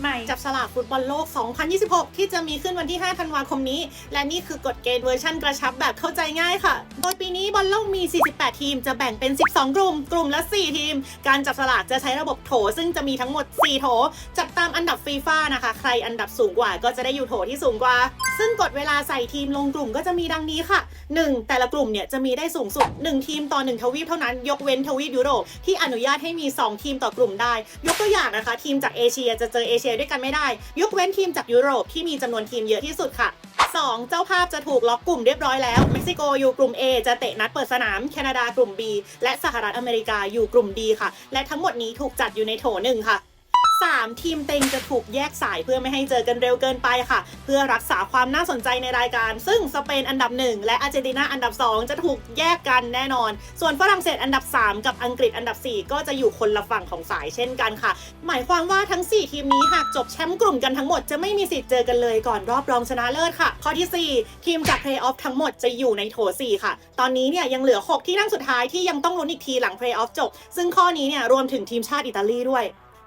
ใหม่ จับสลากฟุตบอลโลก 2026 ที่จะมีขึ้นวันที่ 5 ธันวาคมนี้ และนี่คือกฎเกณฑ์เวอร์ชั่นกระชับแบบเข้าใจง่ายค่ะ โดยปีนี้บอลโลกมี 48 ทีม จะแบ่งเป็น 12 กลุ่ม กลุ่มละ 4 ทีม การจับสลากจะใช้ระบบโถ ซึ่งจะมีทั้งหมด 4 โถ จับตามอันดับฟีฟ่านะคะ ใครอันดับสูงกว่าก็จะได้อยู่โถที่สูงกว่า ซึ่งกฎเวลาใส่ทีมลงกลุ่มก็จะมีดังนี้ค่ะ 1. แต่ละกลุ่มเนี่ยจะมีได้สูงสุด 1 ทีมต่อ 1 ทวีปเท่านั้น ยกเว้นทวีปยุโรปที่อนุญาตให้มี 2 ทีมต่อกลุ่มได้ ยกตัวอย่างนะคะ ทีมจากเอเชียจะเจอเอเชียด้วยกันไม่ได้ ยกเว้นทีมจากยุโรปที่มีจำนวนทีมเยอะที่สุดค่ะ 2. เจ้าภาพจะถูกล็อกกลุ่มเรียบร้อยแล้ว เม็กซิโกอยู่กลุ่ม A จะเตะนัดเปิดสนาม แคนาดากลุ่ม B และสหรัฐอเมริกาอยู่กลุ่ม D ค่ะ และทั้งหมดนี้ถูกจัดอยู่ในโถหนึ่งค่ะ 3. ทีมเต็งจะถูกแยกสายเพื่อไม่ให้เจอกันเร็วเกินไปค่ะ เพื่อรักษาความน่าสนใจในรายการ ซึ่งสเปนอันดับ 1 และอาร์เจนตินาอันดับ 2 จะถูกแยกกันแน่นอน ส่วนฝรั่งเศสอันดับ 3 กับอังกฤษอันดับ 4 ก็จะอยู่คนละฝั่งของสายเช่นกันค่ะ หมายความว่าทั้ง 4 ทีมนี้หากจบแชมป์กลุ่มกันทั้งหมดจะไม่มีสิทธิ์เจอกันเลยก่อนรอบรองชนะเลิศค่ะ ข้อทีสี่4 ทีมจากเพลย์ออฟทั้งหมดจะอยู่ในโถ4ค่ะ ตอนนี้เนี่ยยังเหลือ 6 ที่นั่งสุดท้ายที่ยังต้องลุ้นอีกทีหลังเพลย์ออฟจบ ซึ่งข้อนี้เนี่ยรวมถึงทีมชาติอิตาลีด้วย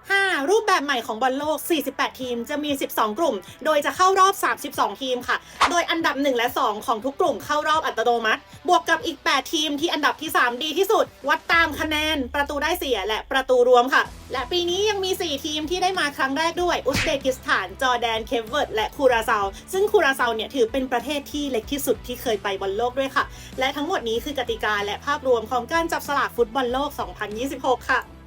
5. รูปแบบใหม่ของบอลโลก 48 ทีม จะมี 12 กลุ่ม โดยจะเข้ารอบ 32 ทีมค่ะ โดยอันดับ 1 และ 2 ของทุกกลุ่มเข้ารอบอัตโนมัติ บวกกับอีก 8 ทีมที่อันดับที่ 3 ดีที่สุด วัดตามคะแนน ประตูได้เสีย และประตูรวมค่ะ และปีนี้ยังมี 4 ทีมที่ได้มาครั้งแรกด้วย อุซเบกิสถาน จอร์แดน เคเวิร์ด และคูราเซา ซึ่งคูราเซาเนี่ยถือเป็นประเทศที่เล็กที่สุดที่เคยไปบอลโลกด้วยค่ะ และทั้งหมดนี้คือกติกาและภาพรวมของการจับสลากฟุตบอลโลก 2026 ค่ะ